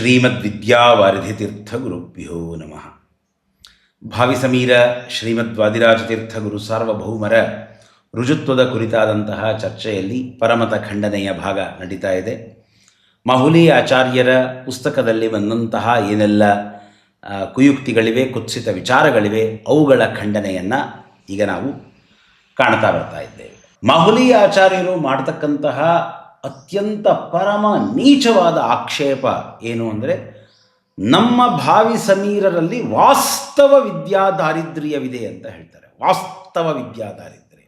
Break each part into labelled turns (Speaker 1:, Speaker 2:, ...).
Speaker 1: ಶ್ರೀಮದ್ವಿದ್ಯಾವಾರಿಧಿತೀರ್ಥಗುರುಭ್ಯೋ ನಮಃ. ಭಾವಿ ಸಮೀರ ಶ್ರೀಮದ್ವಾದಿರಾಜತೀರ್ಥಗುರು ಸಾರ್ವಭೌಮರ ರುಜುತ್ವದ ಕುರಿತಾದಂತಹ ಚರ್ಚೆಯಲ್ಲಿ ಪರಮತ ಖಂಡನೆಯ ಭಾಗ ನಡೀತಾ ಇದೆ. ಮಾಹುಲಿ ಆಚಾರ್ಯರ ಪುಸ್ತಕದಲ್ಲಿ ಬಂದಂತಹ ಏನೆಲ್ಲ ಕುಯುಕ್ತಿಗಳಿವೆ, ಕುತ್ಸಿತ ವಿಚಾರಗಳಿವೆ, ಅವುಗಳ ಖಂಡನೆಯನ್ನು ಈಗ ನಾವು ಕಾಣ್ತಾ ಬರ್ತಾ ಇದ್ದೇವೆ. ಮಾಹುಲಿ ಆಚಾರ್ಯರು ಮಾಡತಕ್ಕಂತಹ ಅತ್ಯಂತ ಪರಮ ನೀಚವಾದ ಆಕ್ಷೇಪ ಏನು ಅಂದರೆ ನಮ್ಮ ಭಾವಿ ಸಮೀರರಲ್ಲಿ ವಾಸ್ತವ ವಿದ್ಯಾ ದಾರಿದ್ರ್ಯವಿದೆ ಅಂತ ಹೇಳ್ತಾರೆ. ವಾಸ್ತವ ವಿದ್ಯಾ ದಾರಿದ್ರ್ಯ.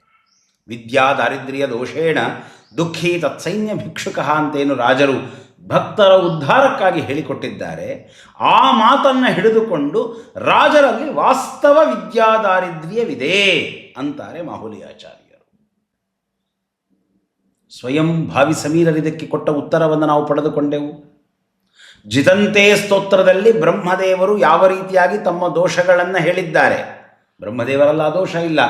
Speaker 1: ವಿದ್ಯಾ ದಾರಿದ್ರ್ಯ ದೋಷೇಣ ದುಃಖಿ ತತ್ಸೈನ್ಯ ಭಿಕ್ಷುಕ ಅಂತೇನು ರಾಜರು ಭಕ್ತರ ಉದ್ಧಾರಕ್ಕಾಗಿ ಹೇಳಿಕೊಟ್ಟಿದ್ದಾರೆ. ಆ ಮಾತನ್ನು ಹಿಡಿದುಕೊಂಡು ರಾಜರಲ್ಲಿ ವಾಸ್ತವ ವಿದ್ಯಾ ದಾರಿದ್ರ್ಯವಿದೆ ಅಂತಾರೆ ಮಾಹುಲಿ ಆಚಾರ್ಯರು ಸ್ವಯಂ ಭಾವಿ ಸಮೀರರಿದಕ್ಕೆ ಕೊಟ್ಟ ಉತ್ತರವನ್ನು ನಾವು ಪಡೆದುಕೊಂಡೆವು. ಜಿತಂತೆ ಸ್ತೋತ್ರದಲ್ಲಿ ಬ್ರಹ್ಮದೇವರು ಯಾವ ರೀತಿಯಾಗಿ ತಮ್ಮ ದೋಷಗಳನ್ನು ಹೇಳಿದ್ದಾರೆ? ಬ್ರಹ್ಮದೇವರಲ್ಲ ದೋಷ ಇಲ್ಲ.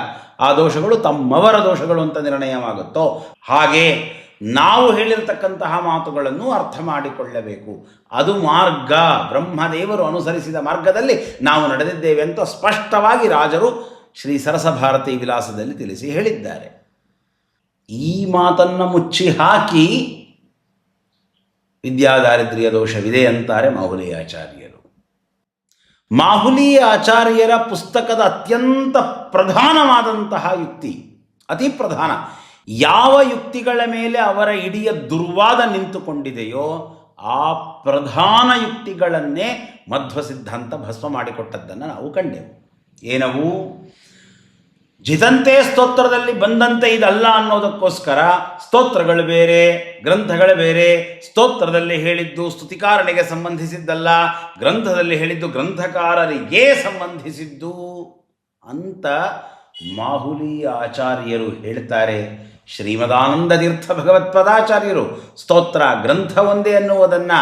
Speaker 1: ಆ ದೋಷಗಳು ತಮ್ಮವರ ದೋಷಗಳು ಅಂತ ನಿರ್ಣಯವಾಗುತ್ತೋ? ಹಾಗೆ ನಾವು ಹೇಳಿರತಕ್ಕಂತಹ ಮಾತುಗಳನ್ನು ಅರ್ಥ ಮಾಡಿಕೊಳ್ಳಬೇಕು. ಅದು ಮಾರ್ಗ. ಬ್ರಹ್ಮದೇವರು ಅನುಸರಿಸಿದ ಮಾರ್ಗದಲ್ಲಿ ನಾವು ನಡೆದಿದ್ದೇವೆ ಅಂತ ಸ್ಪಷ್ಟವಾಗಿ ರಾಜರು ಶ್ರೀ ಸರಸಭಾರತಿ ವಿಲಾಸದಲ್ಲಿ ತಿಳಿಸಿ ಹೇಳಿದ್ದಾರೆ. ಈ ಮಾತನ್ನು ಮುಚ್ಚಿ ಹಾಕಿ ವಿದ್ಯಾದಾರಿದ್ರ್ಯ ದೋಷವಿದೆ ಅಂತಾರೆ ಮಾಹುಲಿ ಆಚಾರ್ಯರು. ಮಾಹುಲಿ ಆಚಾರ್ಯರ ಪುಸ್ತಕದ ಅತ್ಯಂತ ಪ್ರಧಾನವಾದಂತಹ ಯುಕ್ತಿ, ಅತಿ ಪ್ರಧಾನ, ಯಾವ ಯುಕ್ತಿಗಳ ಮೇಲೆ ಅವರ ಇಡಿಯ ದುರ್ವಾದ ನಿಂತುಕೊಂಡಿದೆಯೋ ಆ ಪ್ರಧಾನ ಯುಕ್ತಿಗಳನ್ನೇ ಮಧ್ವ ಸಿದ್ಧಾಂತ ಭಸ್ಮ ಮಾಡಿಕೊಟ್ಟದ್ದನ್ನು ನಾವು ಕಂಡೆವು. ಏನವು? ಜಿತಂತೆ ಸ್ತೋತ್ರದಲ್ಲಿ ಬಂದಂತೆ ಇದಲ್ಲ ಅನ್ನೋದಕ್ಕೋಸ್ಕರ ಸ್ತೋತ್ರಗಳು ಬೇರೆ, ಗ್ರಂಥಗಳು ಬೇರೆ. ಸ್ತೋತ್ರದಲ್ಲಿ ಹೇಳಿದ್ದು ಸ್ತುತಿಕಾರನಿಗೆ ಸಂಬಂಧಿಸಿದ್ದಲ್ಲ, ಗ್ರಂಥದಲ್ಲಿ ಹೇಳಿದ್ದು ಗ್ರಂಥಕಾರರಿಗೆ ಸಂಬಂಧಿಸಿದ್ದು ಅಂತ ಮಾಹುಲಿ ಆಚಾರ್ಯರು ಹೇಳ್ತಾರೆ. ಶ್ರೀಮದಾನಂದ ತೀರ್ಥ ಭಗವತ್ಪದಾಚಾರ್ಯರು ಸ್ತೋತ್ರ ಗ್ರಂಥ ಒಂದೇ ಅನ್ನುವುದನ್ನು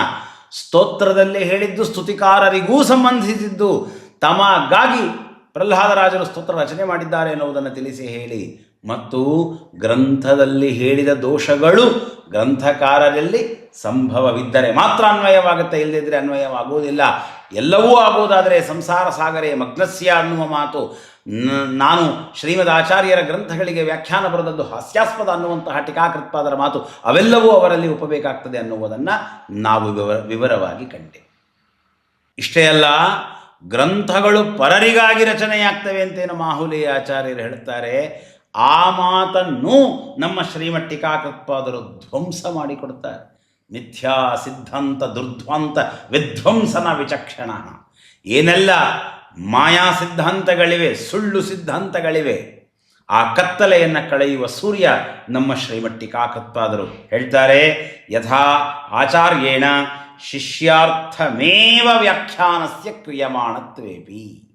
Speaker 1: ಸ್ತೋತ್ರದಲ್ಲಿ ಹೇಳಿದ್ದು ಸ್ತುತಿಕಾರರಿಗೂ ಸಂಬಂಧಿಸಿದ್ದು. ತಮಗಾಗಿ ಪ್ರಹ್ಲಾದರಾಜರು ಸ್ತೋತ್ರ ರಚನೆ ಮಾಡಿದ್ದಾರೆ ಎನ್ನುವುದನ್ನು ತಿಳಿಸಿ ಹೇಳಿ. ಮತ್ತು ಗ್ರಂಥದಲ್ಲಿ ಹೇಳಿದ ದೋಷಗಳು ಗ್ರಂಥಕಾರರಲ್ಲಿ ಸಂಭವವಿದ್ದರೆ ಮಾತ್ರ ಅನ್ವಯವಾಗುತ್ತೆ ಇಲ್ಲದಿದ್ದರೆ ಅನ್ವಯವಾಗುವುದಿಲ್ಲ. ಎಲ್ಲವೂ ಆಗುವುದಾದರೆ ಸಂಸಾರ ಸಾಗರೇ ಮಗ್ನಸ್ಯ ಅನ್ನುವ ಮಾತು. ನಾನು ಶ್ರೀಮದ್ ಆಚಾರ್ಯರ ಗ್ರಂಥಗಳಿಗೆ ವ್ಯಾಖ್ಯಾನ ಬರೆದದ್ದು ಹಾಸ್ಯಾಸ್ಪದ ಅನ್ನುವಂತಹ ಟೀಕಾಕೃತ್ಪಾದರ ಮಾತು. ಅವೆಲ್ಲವೂ ಅವರಲ್ಲಿ ಒಪ್ಪಬೇಕಾಗ್ತದೆ ಅನ್ನುವುದನ್ನು ನಾವು ವಿವರ, ವಿವರವಾಗಿ ಕಂಡೆ. ಇಷ್ಟೇ ಅಲ್ಲ ಗ್ರಂಥಗಳು ಪರರಿಗಾಗಿ ರಚನೆಯಾಗ್ತವೆ ಅಂತೇನು ಮಾಹುಲಿ ಆಚಾರ್ಯರು ಹೇಳ್ತಾರೆ, ಆ ಮಾತನ್ನು ನಮ್ಮ ಶ್ರೀಮಠ್ ಟೀಕಾಕೃತ್ಪಾದರು ಧ್ವಂಸ ಮಾಡಿಕೊಡ್ತಾರೆ. ಮಿಥ್ಯಾ ಸಿದ್ಧಾಂತ ದುರ್ಧ್ವಂತ ವಿಧ್ವಂಸನ ವಿಚಕ್ಷಣ. ಏನೆಲ್ಲ ಮಾಯಾ ಸಿದ್ಧಾಂತಗಳಿವೆ, ಸುಳ್ಳು ಸಿದ್ಧಾಂತಗಳಿವೆ, ಆ ಕತ್ತಲೆಯನ್ನು ಕಳೆಯುವ ಸೂರ್ಯ ನಮ್ಮ ಶ್ರೀಮಟ್ಟಿ ಕಾಕತ್ಪಾದರು ಹೇಳ್ತಾರೆ, ಯಥಾ ಆಚಾರ್ಯೇಣ ಶಿಷ್ಯಾರ್ಥಮೇವ ವ್ಯಾಖ್ಯಾನಸ್ಯ ಕ್ರಿಯಮಾಣತ್ವೇಪಿ.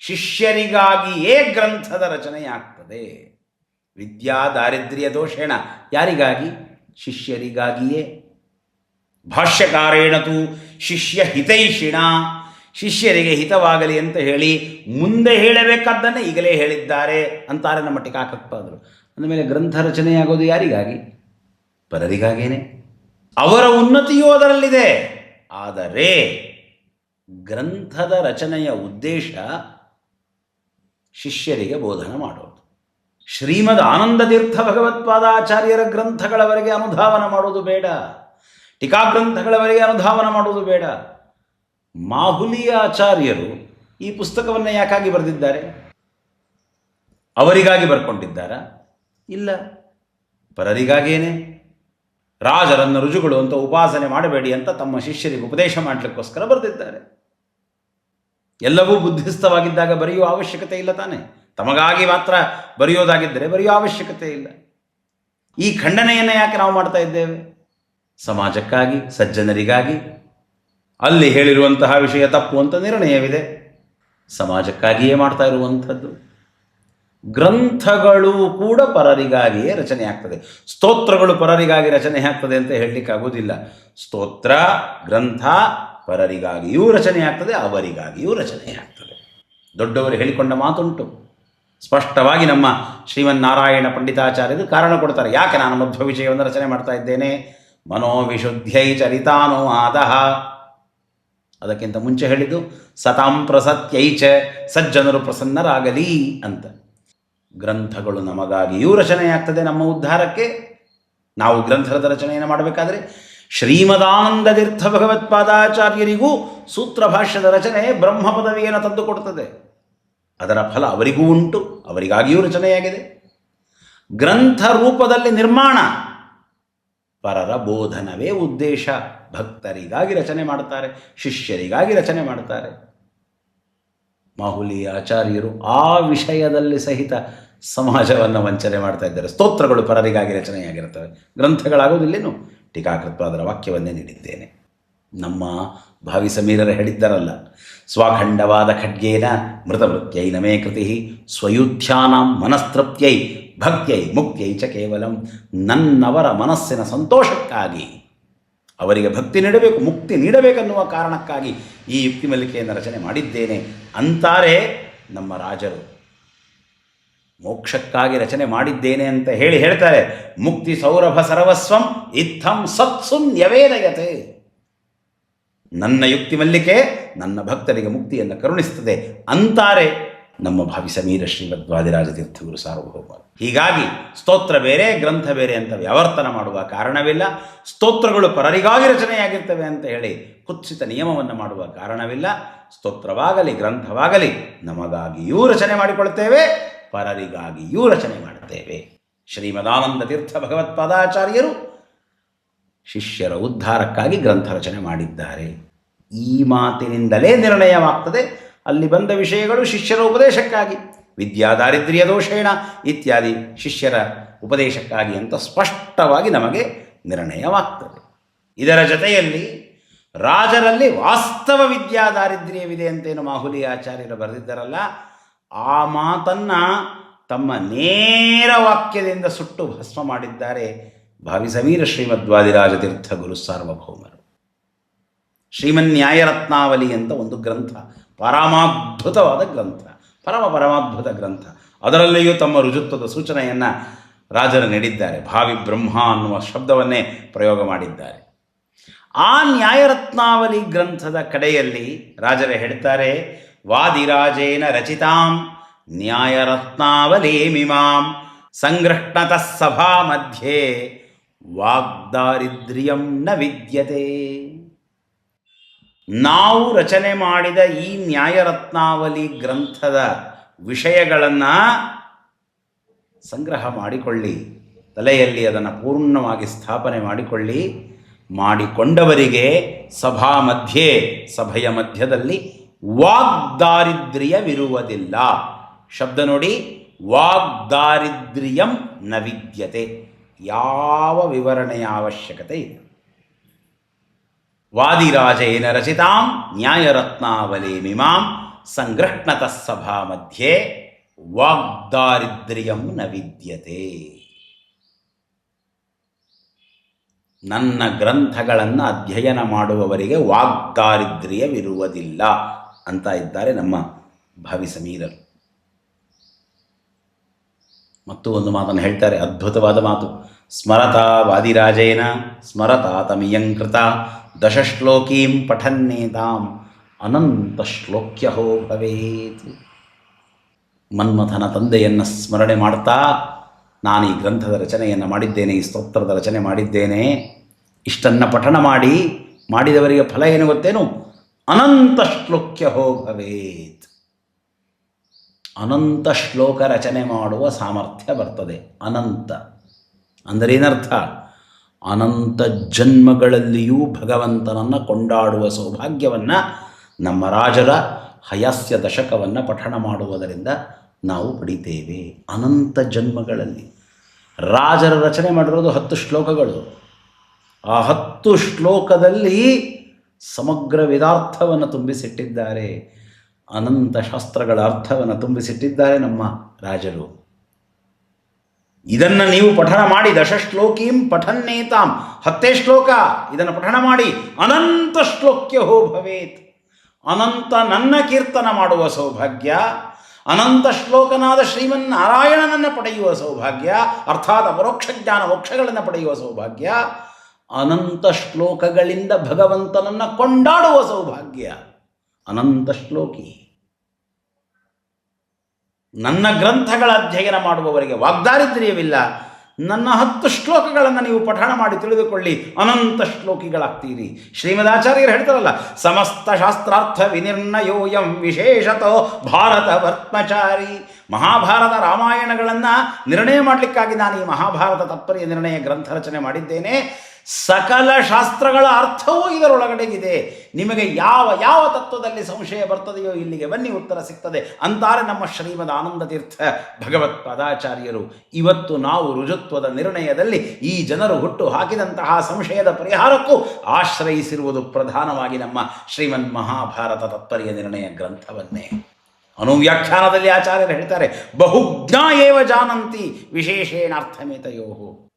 Speaker 1: ಶಿಷ್ಯರಿಗಾಗಿಯೇ ಗ್ರಂಥದ ರಚನೆಯಾಗ್ತದೆ. ವಿದ್ಯಾ ದಾರಿದ್ರ್ಯ ದೋಷೇಣ ಯಾರಿಗಾಗಿ? ಶಿಷ್ಯರಿಗಾಗಿಯೇ. ಭಾಷ್ಯಕಾರೇಣ ತು ಶಿಷ್ಯ ಹಿತೈಷಿಣ ಶಿಷ್ಯರಿಗೆ ಹಿತವಾಗಲಿ ಅಂತ ಹೇಳಿ ಮುಂದೆ ಹೇಳಬೇಕಾದ್ದನ್ನೇ ಈಗಲೇ ಹೇಳಿದ್ದಾರೆ ಅಂತಾರೆ ನಮ್ಮ ಟೀಕಾಕೃತ್ಪಾದರು. ಅಂದಮೇಲೆ ಗ್ರಂಥ ರಚನೆಯಾಗೋದು ಯಾರಿಗಾಗಿ? ಪರರಿಗಾಗೇನೆ. ಅವರ ಉನ್ನತಿಯೂ ಅದರಲ್ಲಿದೆ. ಆದರೆ ಗ್ರಂಥದ ರಚನೆಯ ಉದ್ದೇಶ ಶಿಷ್ಯರಿಗೆ ಬೋಧನೆ ಮಾಡೋದು. ಶ್ರೀಮದ್ ಆನಂದತೀರ್ಥ ಭಗವತ್ಪಾದಾಚಾರ್ಯರ ಗ್ರಂಥಗಳವರೆಗೆ ಅನುಧಾವನ ಮಾಡೋದು ಬೇಡ. ಟೀಕಾಗ್ರಂಥಗಳವರೆಗೆ ಅನುಧಾವನ ಮಾಡೋದು ಬೇಡ. ಮಾಹುಲಿ ಆಚಾರ್ಯರು ಈ ಪುಸ್ತಕವನ್ನು ಯಾಕಾಗಿ ಬರೆದಿದ್ದಾರೆ? ಅವರಿಗಾಗಿ ಬರ್ಕೊಂಡಿದ್ದಾರಾ? ಇಲ್ಲ. ಪರರಿಗಾಗೇನೆ? ರಾಜರನ್ನು ರುಜುಗಳು ಅಂತ ಉಪಾಸನೆ ಮಾಡಬೇಡಿ ಅಂತ ತಮ್ಮ ಶಿಷ್ಯರಿಗೆ ಉಪದೇಶ ಮಾಡಲಿಕ್ಕೋಸ್ಕರ ಬರೆದಿದ್ದಾರೆ. ಎಲ್ಲವೂ ಬುದ್ಧಿಸ್ಥವಾಗಿದ್ದಾಗ ಬರೆಯುವ ಅವಶ್ಯಕತೆ ಇಲ್ಲ ತಾನೆ? ತಮಗಾಗಿ ಮಾತ್ರ ಬರೆಯೋದಾಗಿದ್ದರೆ ಬರೆಯುವ ಅವಶ್ಯಕತೆ ಇಲ್ಲ. ಈ ಖಂಡನೆಯನ್ನು ಯಾಕೆ ನಾವು ಮಾಡ್ತಾ ಇದ್ದೇವೆ? ಸಮಾಜಕ್ಕಾಗಿ, ಸಜ್ಜನರಿಗಾಗಿ? ಅಲ್ಲಿ ಹೇಳಿರುವಂತಹ ವಿಷಯ ತಪ್ಪು ಅಂತ ನಿರ್ಣಯವಿದೆ. ಸಮಾಜಕ್ಕಾಗಿಯೇ ಮಾಡ್ತಾ ಇರುವಂಥದ್ದು. ಗ್ರಂಥಗಳು ಕೂಡ ಪರರಿಗಾಗಿಯೇ ರಚನೆ ಆಗ್ತದೆ. ಸ್ತೋತ್ರಗಳು ಪರರಿಗಾಗಿ ರಚನೆ ಆಗ್ತದೆ ಅಂತ ಹೇಳಲಿಕ್ಕಾಗೋದಿಲ್ಲ ಸ್ತೋತ್ರ, ಗ್ರಂಥ ಪರರಿಗಾಗಿಯೂ ರಚನೆ ಆಗ್ತದೆ, ಅವರಿಗಾಗಿಯೂ ರಚನೆ ಆಗ್ತದೆ. ದೊಡ್ಡವರು ಹೇಳಿಕೊಂಡ ಮಾತುಂಟು. ಸ್ಪಷ್ಟವಾಗಿ ನಮ್ಮ ಶ್ರೀಮನ್ನಾರಾಯಣ ಪಂಡಿತಾಚಾರ್ಯರು ಕಾರಣ ಕೊಡ್ತಾರೆ. ಯಾಕೆ ನಾನು ಮಧ್ವ ವಿಷಯವನ್ನು ರಚನೆ ಮಾಡ್ತಾ ಇದ್ದೇನೆ? ಮನೋವಿಶುದ್ಧೈ ಚರಿತಾನುವಾದ ಅದಕ್ಕಿಂತ ಮುಂಚೆ ಹೇಳಿದ್ದು, ಸತಾಂ ಪ್ರಸತ್ಯೈಚ ಸಜ್ಜನರು ಪ್ರಸನ್ನರಾಗಲಿ ಅಂತ. ಗ್ರಂಥಗಳು ನಮಗಾಗಿಯೂ ರಚನೆಯಾಗ್ತದೆ ನಮ್ಮ ಉದ್ಧಾರಕ್ಕೆ. ನಾವು ಗ್ರಂಥದ ರಚನೆಯನ್ನು ಮಾಡಬೇಕಾದ್ರೆ ಶ್ರೀಮದಾನಂದ ತೀರ್ಥ ಭಗವತ್ಪಾದಾಚಾರ್ಯರಿಗೂ ಸೂತ್ರ ಭಾಷ್ಯದ ರಚನೆ ಬ್ರಹ್ಮ ಪದವಿಯನ್ನು ತಂದುಕೊಡುತ್ತದೆ ಅದರ ಫಲ ಅವರಿಗೂ ಉಂಟು, ಅವರಿಗಾಗಿಯೂ ರಚನೆಯಾಗಿದೆ. ಗ್ರಂಥ ರೂಪದಲ್ಲಿ ನಿರ್ಮಾಣ, ಪರರ ಬೋಧನವೇ ಉದ್ದೇಶ. ಭಕ್ತರಿಗಾಗಿ ರಚನೆ ಮಾಡ್ತಾರೆ ಶಿಷ್ಯರಿಗಾಗಿ ರಚನೆ ಮಾಡ್ತಾರೆ ಮಾಹುಲಿ ಆಚಾರ್ಯರು ಆ ವಿಷಯದಲ್ಲಿ ಸಹಿತ ಸಮಾಜವನ್ನು ವಂಚನೆ ಮಾಡ್ತಾ ಇದ್ದಾರೆ. ಸ್ತೋತ್ರಗಳು ಪರರಿಗಾಗಿ ರಚನೆಯಾಗಿರುತ್ತವೆ. ಗ್ರಂಥಗಳಾಗೋದಿಲ್ಲೇನು ಟೀಕಾಕೃತ್ವಾದರ ವಾಕ್ಯವನ್ನೇ ನೀಡಿದ್ದೇನೆ. ನಮ್ಮ ಭಾವಿ ಸಮೀರರು ಹೇಳಿದ್ದರಲ್ಲ, ಸ್ವಖಂಡವಾದ ಖಡ್ಗೇನ ಮೃತವೃತ್ಯೈ ನಮೇ ಕೃತಿ ಸ್ವಯುಧ್ಯಾನಾಂ ಮನಸ್ತೃಪ್ತ್ಯೈ ಭಕ್ತ್ಯೈ ಮುಕ್ತ್ಯೈ ಚ ಕೇವಲಂ ನನ್ನವರ ಮನಸ್ಸಿನ ಸಂತೋಷಕ್ಕಾಗಿ ಅವರಿಗೆ ಭಕ್ತಿ ನೀಡಬೇಕು, ಮುಕ್ತಿ ನೀಡಬೇಕೆನ್ನುವ ಕಾರಣಕ್ಕಾಗಿ ಈ ಯುಕ್ತಿ ಮಲ್ಲಿಕೆಯನ್ನು ರಚನೆ ಮಾಡಿದ್ದೇನೆ ಅಂತಾರೆ ನಮ್ಮ ರಾಜರು. ಮೋಕ್ಷಕ್ಕಾಗಿ ರಚನೆ ಮಾಡಿದ್ದೇನೆ ಅಂತ ಹೇಳಿ ಹೇಳ್ತಾರೆ, ಮುಕ್ತಿ ಸೌರಭ ಸರ್ವಸ್ವಂ ಇತ್ತಂ ಸತ್ಸುಂ ನ್ಯವೇದಯತೆ ನನ್ನ ಯುಕ್ತಿ ಮಲ್ಲಿಕೆ ನನ್ನ ಭಕ್ತರಿಗೆ ಮುಕ್ತಿಯನ್ನು ಕರುಣಿಸ್ತದೆ ಅಂತಾರೆ ನಮ್ಮ ಭಾವಿ ಸಮೀರ ಶ್ರೀಮದ್ವಾದಿರಾಜ ತೀರ್ಥಗುರು ಸಾರ್ವಭೌಮ ಹೀಗಾಗಿ ಸ್ತೋತ್ರ ಬೇರೆ, ಗ್ರಂಥ ಬೇರೆ ಅಂತ ವ್ಯವರ್ತನ ಮಾಡುವ ಕಾರಣವಿಲ್ಲ, ಸ್ತೋತ್ರಗಳು ಪರರಿಗಾಗಿ ರಚನೆಯಾಗಿರ್ತವೆ ಅಂತ ಹೇಳಿ ಕುತ್ಸಿತ ನಿಯಮವನ್ನು ಮಾಡುವ ಕಾರಣವಿಲ್ಲ, ಸ್ತೋತ್ರವಾಗಲಿ, ಗ್ರಂಥವಾಗಲಿ, ನಮಗಾಗಿಯೂ ರಚನೆ ಮಾಡಿಕೊಳ್ತೇವೆ. ಪರರಿಗಾಗಿಯೂ ರಚನೆ ಮಾಡುತ್ತೇವೆ. ಶ್ರೀಮದಾನಂದ ತೀರ್ಥ ಭಗವತ್ಪಾದಾಚಾರ್ಯರು ಶಿಷ್ಯರ ಉದ್ಧಾರಕ್ಕಾಗಿ ಗ್ರಂಥ ರಚನೆ ಮಾಡಿದ್ದಾರೆ. ಈ ಮಾತಿನಿಂದಲೇ ನಿರ್ಣಯವಾಗ್ತದೆ. ಅಲ್ಲಿ ಬಂದ ವಿಷಯಗಳು ಶಿಷ್ಯರ ಉಪದೇಶಕ್ಕಾಗಿ, ವಿದ್ಯಾದಾರಿದ್ರ್ಯ ದೋಷೇಣ ಇತ್ಯಾದಿ ಶಿಷ್ಯರ ಉಪದೇಶಕ್ಕಾಗಿ ಅಂತ ಸ್ಪಷ್ಟವಾಗಿ ನಮಗೆ ನಿರ್ಣಯವಾಗ್ತದೆ. ಇದರ ಜೊತೆಯಲ್ಲಿ ರಾಜರಲ್ಲಿ ವಾಸ್ತವ ವಿದ್ಯಾದಾರಿದ್ರ್ಯವಿದೆ ಅಂತೇನು ಮಾಹುಲಿ ಆಚಾರ್ಯರು ಬರೆದಿದ್ದಾರಲ್ಲ ಆ ಮಾತನ್ನ ತಮ್ಮ ನೇರ ವಾಕ್ಯದಿಂದ ಸುಟ್ಟು ಭಸ್ಮ ಮಾಡಿದ್ದಾರೆ ಭಾವಿ ಸಮೀರ ಶ್ರೀಮದ್ವಾದಿರಾಜ ತೀರ್ಥ ಗುರು ಸಾರ್ವಭೌಮರು. ಶ್ರೀಮನ್ಯಾಯರತ್ನಾವಲಿ ಅಂತ ಒಂದು ಗ್ರಂಥ, ಪರಮಾದ್ಭುತವಾದ ಗ್ರಂಥ, ಪರಮ ಪರಮಾದ್ಭುತ ಗ್ರಂಥ. ಅದರಲ್ಲಿಯೂ ತಮ್ಮ ರುಜುತ್ವದ ಸೂಚನೆಯನ್ನು ರಾಜರು ನೀಡಿದ್ದಾರೆ, ಭಾವಿ ಬ್ರಹ್ಮ ಅನ್ನುವ ಶಬ್ದವನ್ನೇ ಪ್ರಯೋಗ ಮಾಡಿದ್ದಾರೆ. ಆ ನ್ಯಾಯರತ್ನಾವಲಿ ಗ್ರಂಥದ ಕಡೆಯಲ್ಲಿ ರಾಜರೇ ಹೇಳ್ತಾರೆ ವಾದಿರಾಜೇನ ರಚಿತಾಂ ನ್ಯಾಯರತ್ನಾವಲೀಮಿಮಾಂ ಸಂಗೃಹ್ಣತಃ ಸಭಾ ಮಧ್ಯೆ ವಾಗ್ದಾರಿದ್ರ್ಯಂ ನ ವಿದ್ಯತೆ. ನಾವು ರಚನೆ ಮಾಡಿದ ಈ ನ್ಯಾಯರತ್ನಾವಲಿ ಗ್ರಂಥದ ವಿಷಯಗಳನ್ನು ಸಂಗ್ರಹ ಮಾಡಿಕೊಳ್ಳಿ, ತಲೆಯಲ್ಲಿ ಅದನ್ನು ಪೂರ್ಣವಾಗಿ ಸ್ಥಾಪನೆ ಮಾಡಿಕೊಳ್ಳಿ, ಮಾಡಿಕೊಂಡವರಿಗೆ ಸಭಾ ಮಧ್ಯೆ, ಸಭೆಯ ಮಧ್ಯದಲ್ಲಿ ವಾಗ್ದಾರಿದ್ರ್ಯವಿರುವುದಿಲ್ಲ. ಶಬ್ದ ನೋಡಿ, ವಾಗ್ದಾರಿದ್ರ್ಯಂ ನ ವಿದ್ಯತೆ ಯಾವ ವಿವರಣೆಯ ಅವಶ್ಯಕತೆ ಇಲ್ಲ ವಾದಿರಾಜೇನ ರಚಿತಾಂ ನ್ಯಾಯರತ್ನಾವಲಿ ಮಿಮಾಂ ಸಂಗೃಹ್ಣತಃ ಸಭಾ ಮಧ್ಯೆ ವಾಗ್ದಾರಿದ್ರ್ಯಂ ನ ವಿದ್ಯತೆ ನನ್ನ ಗ್ರಂಥಗಳನ್ನು ಅಧ್ಯಯನ ಮಾಡುವವರಿಗೆ ವಾಗ್ದಾರಿದ್ರ್ಯವಿರುವುದಿಲ್ಲ. ಅಂತ ಇದ್ದಾರೆ ನಮ್ಮ ಭಾವಿ ಸಮೀರರು. ಮತ್ತು ಒಂದು ಮಾತನ್ನು ಹೇಳ್ತಾರೆ, ಅದ್ಭುತವಾದ ಮಾತು. ಸ್ಮರತಾ ವಾದಿರಾಜೇನ ಸ್ಮರತಾ ತಮಿಯಂಕೃತ ದಶಶ್ಲೋಕೀಂ ಪಠನ್ನೇತಾಂ ಅನಂತ ಶ್ಲೋಕ್ಯಹೋ ಭವೇತ್. ಮನ್ಮಥನ ತಂದೆಯನ್ನು ಸ್ಮರಣೆ ಮಾಡ್ತಾ, ನಾನು ಈ ಗ್ರಂಥದ ರಚನೆಯನ್ನು ಮಾಡಿದ್ದೇನೆ, ಈ ಸ್ತೋತ್ರದ ರಚನೆ ಮಾಡಿದ್ದೇನೆ. ಇಷ್ಟನ್ನು ಪಠಣ ಮಾಡಿ, ಮಾಡಿದವರಿಗೆ ಫಲ ಏನು ಗೊತ್ತೇನು? ಅನಂತ ಶ್ಲೋಕ್ಯ ಭವೇತ್ ಅನಂತ ಶ್ಲೋಕ ರಚನೆ ಮಾಡುವ ಸಾಮರ್ಥ್ಯ ಬರ್ತದೆ. ಅನಂತ. ಅಂದರೆ ಏನರ್ಥ ಅನಂತ ಜನ್ಮಗಳಲ್ಲಿಯೂ ಭಗವಂತನನ್ನು ಕೊಂಡಾಡುವ ಸೌಭಾಗ್ಯವನ್ನು ನಮ್ಮ ರಾಜರ ಹಯಸ್ಯ ದಶಕವನ್ನು ಪಠಣ ಮಾಡುವುದರಿಂದ ನಾವು ಪಡಿತೇವೆ. ಅನಂತ ಜನ್ಮಗಳಲ್ಲಿ. ರಾಜರ ರಚನೆ ಮಾಡಿರೋದು ಹತ್ತು ಶ್ಲೋಕಗಳು. ಆ ಹತ್ತು ಶ್ಲೋಕದಲ್ಲಿ ಸಮಗ್ರ ವೇದಾರ್ಥವನ್ನು ತುಂಬಿಸಿಟ್ಟಿದ್ದಾರೆ. ಅನಂತ ಶಾಸ್ತ್ರಗಳ ಅರ್ಥವನ್ನು ತುಂಬಿಸಿಟ್ಟಿದ್ದಾರೆ ನಮ್ಮ ರಾಜರು. ಇದನ್ನು ನೀವು ಪಠನ ಮಾಡಿ, ದಶಶ್ಲೋಕೀಂ ಪಠನ್ನೇತಾಂ. ಹತ್ತೇ ಶ್ಲೋಕ, ಇದನ್ನು ಪಠನ ಮಾಡಿ, ಅನಂತ ಶ್ಲೋಕ್ಯ ಹೋ ಭವೇತ್. ಅನಂತ ನನ್ನ ಕೀರ್ತನ ಮಾಡುವ ಸೌಭಾಗ್ಯ, ಅನಂತ ಶ್ಲೋಕನಾದ ಶ್ರೀಮನ್ನಾರಾಯಣನನ್ನು ಪಡೆಯುವ ಸೌಭಾಗ್ಯ, ಅರ್ಥಾತ್ ಅಪರೋಕ್ಷ ಜ್ಞಾನ ಮೋಕ್ಷಗಳನ್ನು ಪಡೆಯುವ ಸೌಭಾಗ್ಯ ಅನಂತ ಶ್ಲೋಕಗಳಿಂದ ಭಗವಂತನನ್ನು ಕೊಂಡಾಡುವ ಸೌಭಾಗ್ಯ. ಅನಂತ ಶ್ಲೋಕಿ. ನನ್ನ ಗ್ರಂಥಗಳ ಅಧ್ಯಯನ ಮಾಡುವವರಿಗೆ ವಾಗ್ದಾರಿದ್ರ್ಯವಿಲ್ಲ. ನನ್ನ ಹತ್ತು ಶ್ಲೋಕಗಳನ್ನು ನೀವು ಪಠಣ ಮಾಡಿ ತಿಳಿದುಕೊಳ್ಳಿ. ಅನಂತ ಶ್ಲೋಕಿಗಳಾಗ್ತೀರಿ. ಶ್ರೀಮದಾಚಾರ್ಯರು ಹೇಳ್ತಾರಲ್ಲ, ಸಮಸ್ತ ಶಾಸ್ತ್ರಾರ್ಥ ವಿನಿರ್ಣಯೋಯಂ ವಿಶೇಷತೋ ಭಾರತ ವರ್ತ್ಮಚಾರಿ ಮಹಾಭಾರತ ರಾಮಾಯಣಗಳನ್ನು ನಿರ್ಣಯ ಮಾಡಲಿಕ್ಕಾಗಿ ನಾನು ಈ ಮಹಾಭಾರತ ತಾತ್ಪರ್ಯ ನಿರ್ಣಯ ಗ್ರಂಥ ರಚನೆ ಮಾಡಿದ್ದೇನೆ. ಸಕಲ ಶಾಸ್ತ್ರಗಳ ಅರ್ಥವೂ ಇದರೊಳಗಡೆಗಿದೆ. ನಿಮಗೆ ಯಾವ ಯಾವ ತತ್ವದಲ್ಲಿ ಸಂಶಯ ಬರ್ತದೆಯೋ ಇಲ್ಲಿಗೆ ಬನ್ನಿ, ಉತ್ತರ ಸಿಗ್ತದೆ. ಅಂತಾರೆ ನಮ್ಮ ಶ್ರೀಮದ ಆನಂದ ತೀರ್ಥ ಭಗವತ್ ಪದಾಚಾರ್ಯರು. ಇವತ್ತು ನಾವು ರುಜುತ್ವದ ನಿರ್ಣಯದಲ್ಲಿ ಈ ಜನರು ಹುಟ್ಟು ಹಾಕಿದಂತಹ ಸಂಶಯದ ಪರಿಹಾರಕ್ಕೂ ಆಶ್ರಯಿಸಿರುವುದು ಪ್ರಧಾನವಾಗಿ ನಮ್ಮ ಶ್ರೀಮನ್ ಮಹಾಭಾರತ ತತ್ಪರ್ಯ ನಿರ್ಣಯ ಗ್ರಂಥವನ್ನೇ. ಅನುವ್ಯಾಖ್ಯಾನದಲ್ಲಿ ಆಚಾರ್ಯರು ಹೇಳ್ತಾರೆ ಬಹುಜ್ಞಾ ಏವ ಜಾನಂತಿ ವಿಶೇಷೇಣಾರ್ಥಮೇತಯೋ.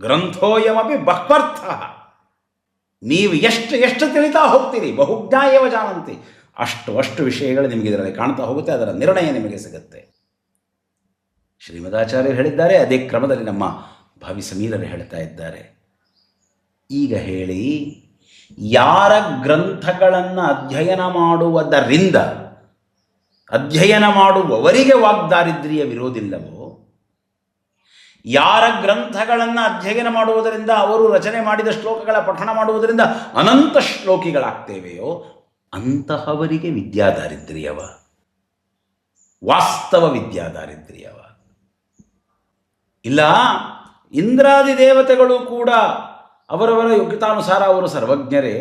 Speaker 1: ಗ್ರಂಥೋಯಮಪಿ ಬಹ್ವರ್ಥ. ನೀವು ಎಷ್ಟು ಎಷ್ಟು ತಿಳಿತಾ ಹೋಗ್ತೀರಿ? ಬಹುಜ್ಞಾಯವ ಜಾನಂತಿ. ಅಷ್ಟು ಅಷ್ಟು ವಿಷಯಗಳು ನಿಮಗೆ ಇದರಲ್ಲಿ ಕಾಣ್ತಾ ಹೋಗುತ್ತೆ, ಅದರ ನಿರ್ಣಯ ನಿಮಗೆ ಸಿಗುತ್ತೆ. ಶ್ರೀಮದಾಚಾರ್ಯರು ಹೇಳಿದ್ದಾರೆ, ಅದೇ ಕ್ರಮದಲ್ಲಿ ನಮ್ಮ ಭಾವಿ ಸಮೀರರು ಹೇಳ್ತಾ ಇದ್ದಾರೆ. ಈಗ ಹೇಳಿ, ಯಾರ ಗ್ರಂಥಗಳನ್ನು ಅಧ್ಯಯನ ಮಾಡುವುದರಿಂದ, ಅಧ್ಯಯನ ಮಾಡುವವರಿಗೆ ವಾಗ್ದಾರಿದ್ರ್ಯವಿರೋದಿಲ್ಲವೋ ಯಾರ ಗ್ರಂಥಗಳನ್ನು ಅಧ್ಯಯನ ಮಾಡುವುದರಿಂದ, ಅವರು ರಚನೆ ಮಾಡಿದ ಶ್ಲೋಕಗಳ ಪಠಣ ಮಾಡುವುದರಿಂದ ಅನಂತ ಶ್ಲೋಕಿಗಳಾಗ್ತೇವೆಯೋ, ಅಂತಹವರಿಗೆ ವಿದ್ಯಾದಾರಿದ್ರ್ಯವ. ವಾಸ್ತವ ವಿದ್ಯಾದಾರಿದ್ರ್ಯವ. ಇಲ್ಲ, ಇಂದ್ರಾದಿ ದೇವತೆಗಳು ಕೂಡ ಅವರವರ ಯೋಗ್ಯತಾನುಸಾರ ಅವರು ಸರ್ವಜ್ಞರೇ.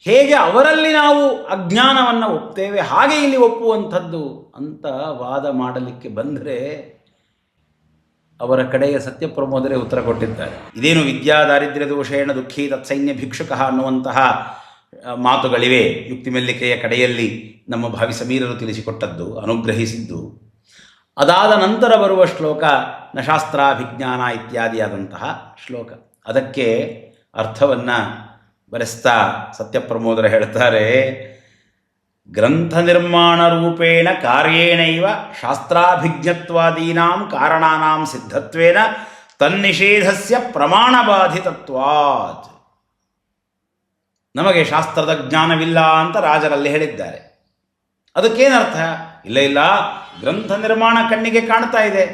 Speaker 1: ಹೇಗೆ ಅವರಲ್ಲಿ ನಾವು ಅಜ್ಞಾನವನ್ನು ಒಪ್ತೇವೆ, ಹಾಗೆ ಇಲ್ಲಿ ಒಪ್ಪುವಂಥದ್ದು ಅಂತ ವಾದ ಮಾಡಲಿಕ್ಕೆ ಬಂದರೆ ಅವರ ಕಡೆಯ ಸತ್ಯಪ್ರಮೋದರೇ ಉತ್ತರ ಕೊಟ್ಟಿದ್ದಾರೆ. ಇದೇನು ವಿದ್ಯಾ ದಾರಿದ್ರ್ಯ ದೋಷೇಣ ದುಃಖಿ ತತ್ಸೈನ್ಯ ಭಿಕ್ಷುಕ ಅನ್ನುವಂತಹ ಮಾತುಗಳಿವೆ. ಯುಕ್ತಿ ಮೆಲ್ಲಿಕೆಯ ಕಡೆಯಲ್ಲಿ ನಮ್ಮ ಭಾವಿ ಸಮೀರರು ತಿಳಿಸಿಕೊಟ್ಟದ್ದು, ಅನುಗ್ರಹಿಸಿದ್ದು. ಅದಾದ ನಂತರ ಬರುವ ಶ್ಲೋಕ ನ ಶಾಸ್ತ್ರಾಭಿಜ್ಞಾನ ಇತ್ಯಾದಿಯಾದಂತಹ ಶ್ಲೋಕ. ಅದಕ್ಕೆ ಅರ್ಥವನ್ನು ಬರೆಸ್ತಾ ಸತ್ಯಪ್ರಮೋದರ ಹೇಳ್ತಾರೆ ಗ್ರಂಥ ನಿರ್ಮಾಣ ರೂಪೇಣ ಕಾರ್ಯೇಣೈವ ಶಾಸ್ತ್ರಾಭಿಜ್ಞತ್ವಾದೀನಾಂ ಕಾರಣಾನಾಂ ಸಿದ್ಧತ್ವೇನ ತನ್ನಿಷೇಧಸ್ಯ ಪ್ರಮಾಣಬಾಧಿತತ್ವಾತ್ ನಮಗೆ ಶಾಸ್ತ್ರದ ಜ್ಞಾನವಿಲ್ಲ ಅಂತ ರಾಜರಲ್ಲಿ ಹೇಳಿದ್ದಾರೆ. ಅದಕ್ಕೇನರ್ಥ? ಇಲ್ಲ ಇಲ್ಲ, ಗ್ರಂಥ ನಿರ್ಮಾಣ ಕಣ್ಣಿಗೆ ಕಾಣ್ತಾ ಇದೆ.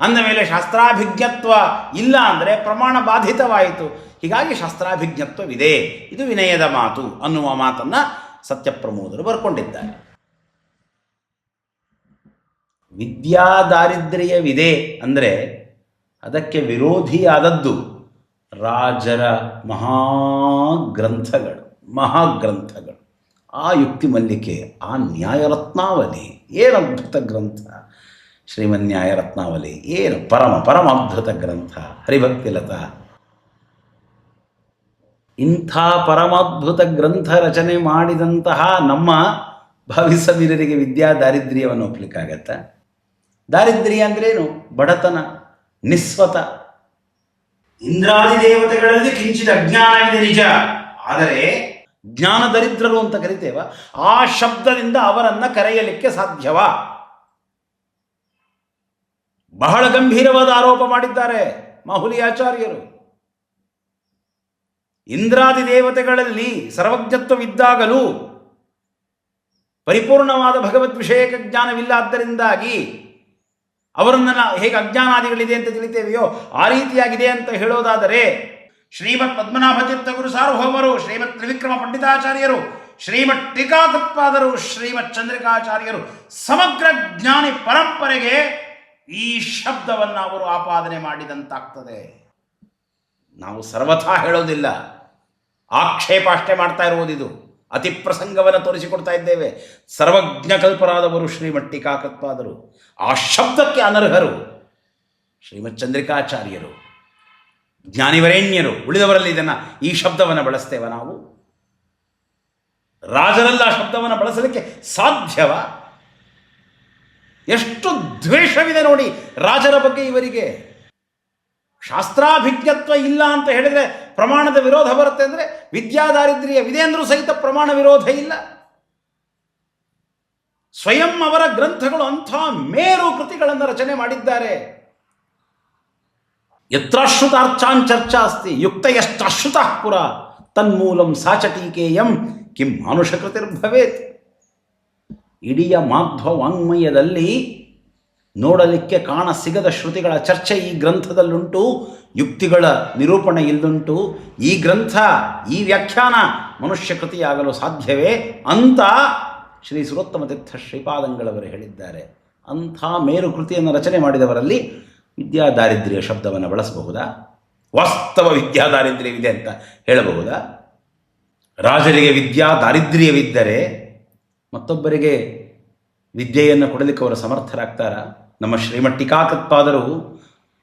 Speaker 1: ಅಂದ ಮೇಲೆ ಶಾಸ್ತ್ರಾಭಿಜ್ಞತ್ವ ಇಲ್ಲ ಅಂದರೆ ಪ್ರಮಾಣ ಬಾಧಿತವಾಯಿತು ಹೀಗಾಗಿ ಶಾಸ್ತ್ರಾಭಿಜ್ಞತ್ವವಿದೆ. ಇದು ವಿನಯದ ಮಾತು ಅನ್ನುವ ಮಾತನ್ನು ಸತ್ಯಪ್ರಮೋದರು ಬರ್ಕೊಂಡಿದ್ದಾರೆ. ವಿದ್ಯಾ ದಾರಿದ್ರ್ಯವಿದೆ ಅಂದರೆ ಅದಕ್ಕೆ ವಿರೋಧಿಯಾದದ್ದು ರಾಜರ ಮಹಾಗ್ರಂಥಗಳು ಮಹಾಗ್ರಂಥಗಳು. ಆ ಯುಕ್ತಿ ಮಲ್ಲಿಕೆ, ಆ ನ್ಯಾಯರತ್ನಾವಲಿ ಏನು ಅದ್ಭುತ ಗ್ರಂಥ ಶ್ರೀಮನ್ ನ್ಯಾಯರತ್ನಾವಲಿ ಏನು ಪರಮ ಪರಮ ಅದ್ಭುತ ಗ್ರಂಥ ಹರಿಭಕ್ತಿಲತಾ ಇಂಥ ಪರಮಾದ್ಭುತ ಗ್ರಂಥ ರಚನೆ ಮಾಡಿದಂತಹ ನಮ್ಮ ಭಾವಿಸವೀರರಿಗೆ ವಿದ್ಯಾ ದಾರಿದ್ರ್ಯವನ್ನು ಒಪ್ಪಲಿಕ್ಕಾಗತ್ತ ದಾರಿದ್ರ್ಯ ಅಂದ್ರೇನು? ಬಡತನ ನಿಸ್ವತ. ಇಂದ್ರಾದಿ ದೇವತೆಗಳಲ್ಲಿ ಕಿಂಚಿತ ಅಜ್ಞಾನವಿದೆ ನಿಜ. ಆದರೆ ಜ್ಞಾನ ದರಿದ್ರರು ಅಂತ ಕರಿತೇವ ಆ ಶಬ್ದದಿಂದ ಅವರನ್ನ ಕರೆಯಲಿಕ್ಕೆ ಸಾಧ್ಯವಾ? ಬಹಳ ಗಂಭೀರವಾದ ಆರೋಪ ಮಾಡಿದ್ದಾರೆ ಮಾಹುಲಿ ಆಚಾರ್ಯರು. ಇಂದ್ರಾದಿ ದೇವತೆಗಳಲ್ಲಿ ಸರ್ವಜ್ಞತ್ವವಿದ್ದಾಗಲೂ ಪರಿಪೂರ್ಣವಾದ ಭಗವದ್ ವಿಷಯಕ ಜ್ಞಾನವಿಲ್ಲಾದ್ದರಿಂದಾಗಿ ಅವರನ್ನ ನಾವು ಹೇಗೆ ಅಜ್ಞಾನಾದಿಗಳಿದೆ ಅಂತ ತಿಳಿತೇವೆಯೋ ಆ ರೀತಿಯಾಗಿದೆ ಅಂತ ಹೇಳೋದಾದರೆ ಶ್ರೀಮತ್ ಪದ್ಮನಾಭ ಗುರು ಸಾರ್ವಭೌಮರು ಶ್ರೀಮತ್ ತ್ರಿವಿಕ್ರಮ ಪಂಡಿತಾಚಾರ್ಯರು ಶ್ರೀಮತ್ ಟೀಕಾಕೃತ್ಪಾದರು ಶ್ರೀಮತ್ ಚಂದ್ರಿಕಾಚಾರ್ಯರು ಸಮಗ್ರ ಜ್ಞಾನಿ ಪರಂಪರೆಗೆ ಈ ಶಬ್ದವನ್ನು ಅವರು ಆಪಾದನೆ ಮಾಡಿದಂತಾಗ್ತದೆ. ನಾವು ಸರ್ವಥಾ ಹೇಳೋದಿಲ್ಲ. ಆಕ್ಷೇಪ ಅಷ್ಟೇ ಮಾಡ್ತಾ ಇರುವುದಿದು ಅತಿ ಪ್ರಸಂಗವನ್ನು ತೋರಿಸಿಕೊಡ್ತಾ ಇದ್ದೇವೆ. ಸರ್ವಜ್ಞ ಕಲ್ಪರಾದವರು ಶ್ರೀಮತ್ ಟೀಕಾಕೃತ್ಪಾದರು ಆ ಶಬ್ದಕ್ಕೆ ಅನರ್ಹರು ಶ್ರೀಮತ್ ಚಂದ್ರಿಕಾಚಾರ್ಯರು ಜ್ಞಾನಿವರೇಣ್ಯರು, ಉಳಿದವರಲ್ಲಿ ಇದನ್ನು ಈ ಶಬ್ದವನ್ನು ಬಳಸ್ತೇವ ನಾವು? ರಾಜರಲ್ಲ ಆ ಶಬ್ದವನ್ನು ಬಳಸಲಿಕ್ಕೆ ಸಾಧ್ಯವ? ಎಷ್ಟು ದ್ವೇಷವಿದೆ ನೋಡಿ ರಾಜರ ಬಗ್ಗೆ ಇವರಿಗೆ. ಶಾಸ್ತ್ರಾಭಿಜ್ಞತ್ವ ಇಲ್ಲ ಅಂತ ಹೇಳಿದರೆ ಪ್ರಮಾಣದ ವಿರೋಧ ಬರುತ್ತೆ ಅಂದರೆ ವಿದ್ಯಾದಾರಿದ್ರ್ಯವಿದೆ ಅಂದರೂ ಸಹಿತ ಪ್ರಮಾಣ ವಿರೋಧ ಇಲ್ಲ. ಸ್ವಯಂ ಅವರ ಗ್ರಂಥಗಳು ಅಂಥ ಮೇರು ಕೃತಿಗಳನ್ನು ರಚನೆ ಮಾಡಿದ್ದಾರೆ. ಯತ್ರಾಶ್ರುತಾರ್ಚಾನ್ ಚರ್ಚಾ ಅಸ್ತಿ ಯುಕ್ತ ಎಷ್ಟಾಶ್ರುತ ಪುರ, ತನ್ಮೂಲಂ ಸಾಚಟೀಕೇಯಂ, ಕಿಂ ಮಾನುಷಕೃತಿರ್ಭವೇತ್. ಇಡೀ ಮಾಧ್ವ ವಾಂಗ್ಮಯದಲ್ಲಿ ನೋಡಲಿಕ್ಕೆ ಕಾಣ ಸಿಗದ ಶ್ರುತಿಗಳ ಚರ್ಚೆ ಈ ಗ್ರಂಥದಲ್ಲುಂಟು, ಯುಕ್ತಿಗಳ ನಿರೂಪಣೆ ಇಲ್ಲುಂಟು. ಈ ಗ್ರಂಥ, ಈ ವ್ಯಾಖ್ಯಾನ ಮನುಷ್ಯ ಕೃತಿಯಾಗಲು ಸಾಧ್ಯವೇ? ಅಂತ ಶ್ರೀ ಸುರೋತ್ತಮ ತೀರ್ಥ ಶ್ರೀಪಾದಂಗಳವರು ಹೇಳಿದ್ದಾರೆ. ಅಂಥ ಮೇರು ಕೃತಿಯನ್ನು ರಚನೆ ಮಾಡಿದವರಲ್ಲಿ ವಿದ್ಯಾ ದಾರಿದ್ರ್ಯ ಶಬ್ದವನ್ನು ಬಳಸಬಹುದಾ? ವಾಸ್ತವ ವಿದ್ಯಾ ದಾರಿದ್ರ್ಯವಿದೆ ಅಂತ ಹೇಳಬಹುದಾ? ರಾಜರಿಗೆ ವಿದ್ಯಾ ದಾರಿದ್ರ್ಯವಿದ್ದರೆ ಮತ್ತೊಬ್ಬರಿಗೆ ವಿದ್ಯೆಯನ್ನು ಕೊಡಲಿಕ್ಕೆ ಅವರು ಸಮರ್ಥರಾಗ್ತಾರ? ನಮ್ಮ ಶ್ರೀಮಟ್ಟಿಕಾಕತ್ಪಾದರು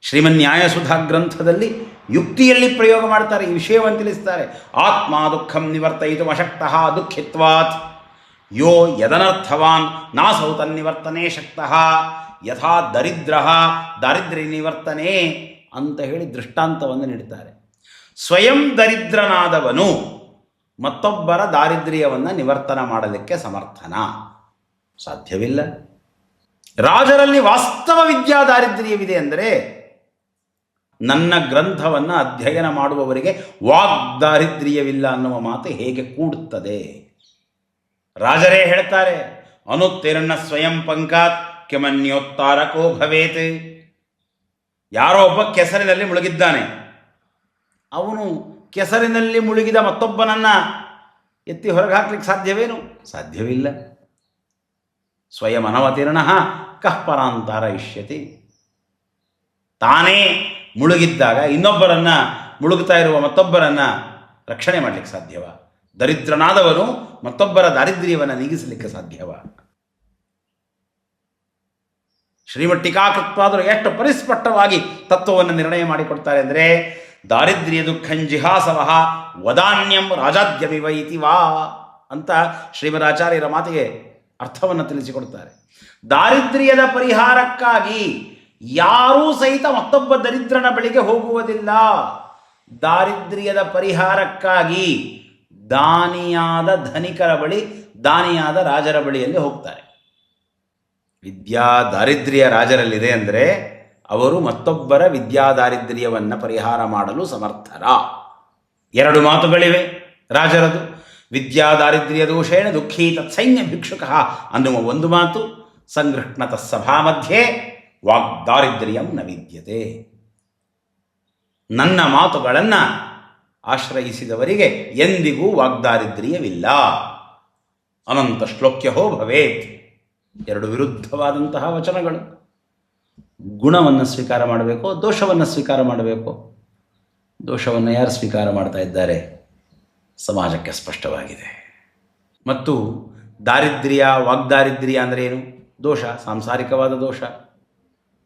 Speaker 1: ಶ್ರೀಮನ್ ನ್ಯಾಯಸುಧಾ ಗ್ರಂಥದಲ್ಲಿ ಯುಕ್ತಿಯಲ್ಲಿ ಪ್ರಯೋಗ ಮಾಡ್ತಾರೆ, ಈ ವಿಷಯವನ್ನು ತಿಳಿಸ್ತಾರೆ. ಆತ್ಮ ದುಃಖಂ ನಿವರ್ತಯಿತು ಅಶಕ್ತಃ ದುಃಖಿತ್ವಾತ್. ಯೋ ಯದನರ್ಥವಾನ್, ನಾಸೌ ತನ್ನಿವರ್ತನೆ ಶಕ್ತಃ. ಯಥಾ ದರಿದ್ರ ದಾರಿದ್ರ್ಯ ನಿವರ್ತನೆ ಅಂತ ಹೇಳಿ ದೃಷ್ಟಾಂತವನ್ನು ನೀಡುತ್ತಾರೆ ಸ್ವಯಂ ದರಿದ್ರನಾದವನು ಮತ್ತೊಬ್ಬರ ದಾರಿದ್ರ್ಯವನ್ನು ನಿವರ್ತನ ಮಾಡಲಿಕ್ಕೆ ಸಮರ್ಥನ? ಸಾಧ್ಯವಿಲ್ಲ. ರಾಜರಲ್ಲಿ ವಾಸ್ತವ ವಿದ್ಯಾ ದಾರಿದ್ರ್ಯವಿದೆ ಅಂದರೆ ನನ್ನ ಗ್ರಂಥವನ್ನು ಅಧ್ಯಯನ ಮಾಡುವವರಿಗೆ ವಾಗ್ದಾರಿದ್ರ್ಯವಿಲ್ಲ ಅನ್ನುವ ಮಾತು ಹೇಗೆ ಕೂಡುತ್ತದೆ? ರಾಜರೇ ಹೇಳ್ತಾರೆ, ಅನುತ್ತೀರ್ಣ ಸ್ವಯಂ ಪಂಕಾತ್ ಕೆಮನ್ಯೋತ್ತಾರಕೋ ಭವೇತ್. ಯಾರೋ ಒಬ್ಬ ಕೆಸರಿನಲ್ಲಿ ಮುಳುಗಿದ್ದಾನೆ. ಅವನು ಕೆಸರಿನಲ್ಲಿ ಮುಳುಗಿದ ಮತ್ತೊಬ್ಬನನ್ನ ಎತ್ತಿ ಹೊರಗೆ ಹಾಕ್ಲಿಕ್ಕೆ ಸಾಧ್ಯವೇನು? ಸಾಧ್ಯವಿಲ್ಲ. ಸ್ವಯಂ ಅನವತೀರ್ಣ ಕಃ ಇಷ್ಯತಿ ತಾನೇ ಮುಳುಗಿದ್ದಾಗ ಇನ್ನೊಬ್ಬರನ್ನ ಮುಳುಗುತ್ತಾ ಇರುವ ಮತ್ತೊಬ್ಬರನ್ನ ರಕ್ಷಣೆ ಮಾಡಲಿಕ್ಕೆ ಸಾಧ್ಯವ. ದರಿದ್ರನಾದವನು ಮತ್ತೊಬ್ಬರ ದಾರಿದ್ರ್ಯವನ್ನು ನೀಗಿಸಲಿಕ್ಕೆ ಸಾಧ್ಯವ. ಶ್ರೀಮಟ್ಟಿಕಾಕೃತ್ವಾದರು ಎಷ್ಟು ಪರಿಸ್ಪಷ್ಟವಾಗಿ ತತ್ವವನ್ನು ನಿರ್ಣಯ ಮಾಡಿಕೊಡ್ತಾರೆ ಅಂದರೆ, ದಾರಿದ್ರ್ಯ ದುಃಖಂ ಜಿಹಾಸವಹ ವದಾನ್ಯಂ ರಾಜಾದ್ಯಮಿವ ಇತಿ ವಾ ಅಂತ ಶ್ರೀಮದಾಚಾರ್ಯರ ಮಾತಿಗೆ ಅರ್ಥವನ್ನು ತಿಳಿಸಿಕೊಡ್ತಾರೆ. ದಾರಿದ್ರ್ಯದ ಪರಿಹಾರಕ್ಕಾಗಿ ಯಾರೂ ಸಹಿತ ಮತ್ತೊಬ್ಬ ದರಿದ್ರನ ಬಳಿಗೆ ಹೋಗುವುದಿಲ್ಲ. ದಾರಿದ್ರ್ಯದ ಪರಿಹಾರಕ್ಕಾಗಿ ದಾನಿಯಾದ ಧನಿಕರ ಬಳಿ, ದಾನಿಯಾದ ರಾಜರ ಬಳಿಯಲ್ಲಿ ಹೋಗ್ತಾರೆ. ವಿದ್ಯಾ ದಾರಿದ್ರ್ಯ ರಾಜರಲ್ಲಿದೆ ಅಂದರೆ ಅವರು ಮತ್ತೊಬ್ಬರ ವಿದ್ಯಾ ದಾರಿದ್ರ್ಯವನ್ನು ಪರಿಹಾರ ಮಾಡಲು ಸಮರ್ಥರ. ಎರಡು ಮಾತುಗಳಿವೆ ರಾಜರದು. ವಿದ್ಯಾ ದಾರಿದ್ರ್ಯ ದೋಷೇಣ ದುಃಖೀ ತತ್ಸೈನ್ಯ ಭಿಕ್ಷುಕಃ ಅನ್ನುವ ಒಂದು ಮಾತು. ಸಂಗೃಹ್ಣತ ಸಭಾ ಮಧ್ಯೆ ವಾಗ್ದಾರಿದ್ರ್ಯಂ ನ ವಿದ್ಯತೆ. ನನ್ನ ಮಾತುಗಳನ್ನು ಆಶ್ರಯಿಸಿದವರಿಗೆ ಎಂದಿಗೂ ವಾಗ್ದಾರಿದ್ರ್ಯವಿಲ್ಲ. ಅನಂತ ಶ್ಲೋಕ್ಯಹೋ ಭವೇತ್. ಎರಡು ವಿರುದ್ಧವಾದಂತಹ ವಚನಗಳು. ಗುಣವನ್ನು ಸ್ವೀಕಾರ ಮಾಡಬೇಕು, ದೋಷವನ್ನು ಸ್ವೀಕಾರ ಮಾಡಬೇಕು? ದೋಷವನ್ನು ಯಾರು ಸ್ವೀಕಾರ ಮಾಡ್ತಾ ಇದ್ದಾರೆ? ಸಮಾಜಕ್ಕೆ ಸ್ಪಷ್ಟವಾಗಿದೆ. ಮತ್ತು ದಾರಿದ್ರ್ಯ, ವಾಗ್ದಾರಿದ್ರ್ಯ ಅಂದರೆ ಏನು? ದೋಷ, ಸಾಂಸಾರಿಕವಾದ ದೋಷ.